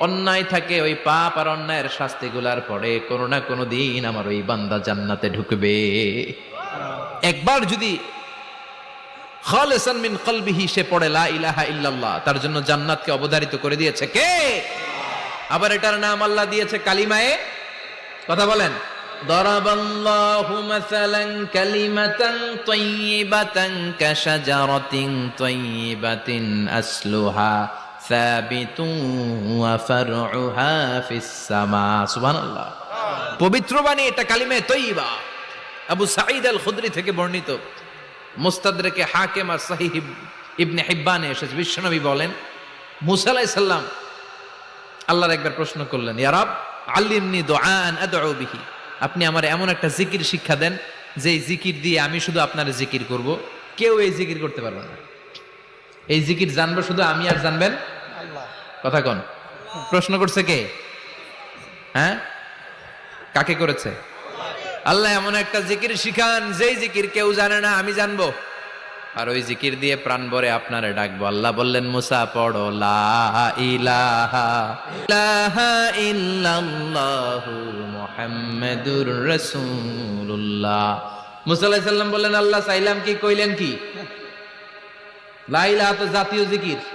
অন্যায় থাকে ওই পাপ আর অন্যায়ের শাস্তিগুলার পরে কোনো না কোনো দিন আমার ওই বান্দা জান্নাতে ঢুকবে একবার যদি খালেসান মিন কলবিহি সে পড়ে লা ইলাহা ইল্লাল্লাহ তার জন্য জান্নাতকে অবধারিত করে দিয়েছে কে আবার এটার নাম আল্লাহ দিয়েছে কালিমায়ে কথা বলেন ضرب الله مثلا كلمة طيبة كشجرة طيبة أصلها ثابت وفرعها في السماء سبحان الله পবিত্র বাণী এটা কালিমে তৈবা আবু সাঈদ আল খুদরি থেকে বর্ণিত মুস্তাদরেকে হাকেম আর সাহিহ ইবনে হিব্বানে এসেছে বিশ্বনবী বলেন মুসা আলাইহিস সালাম আল্লাহর একবার প্রশ্ন করলেন ইয়ারাব আল্লিমনি দোয়ান আদউ বিহি আপনি আমার এমন একটা জিকির শিক্ষা দেন যে এই জিকির দিয়ে আমি শুধু আপনার জিকির করব কেউ এই জিকির করতে পারবে না এই জিকির জানবো শুধু আমি আর জানবেন কথা কন। প্রশ্ন করছে কে? হ্যাঁ? কাকে করেছে? আল্লাহ এমন একটা জিকির শিখান, যেই জিকির কেউ জানে না, আমি জানব। আর ওই জিকির দিয়ে প্রাণ ভরে আপনারে ডাকবো। আল্লাহ বললেন, মুসা, পড়ো, লা ইলাহা ইলাহা ইল্লাল্লাহু মুহাম্মাদুর রাসূলুল্লাহ। মুসা আলাইহিস সালাম বললেন, আল্লাহ চাইলাম কি, কইলেন কি? লা ইলাহা তো জাতীয় জিকির।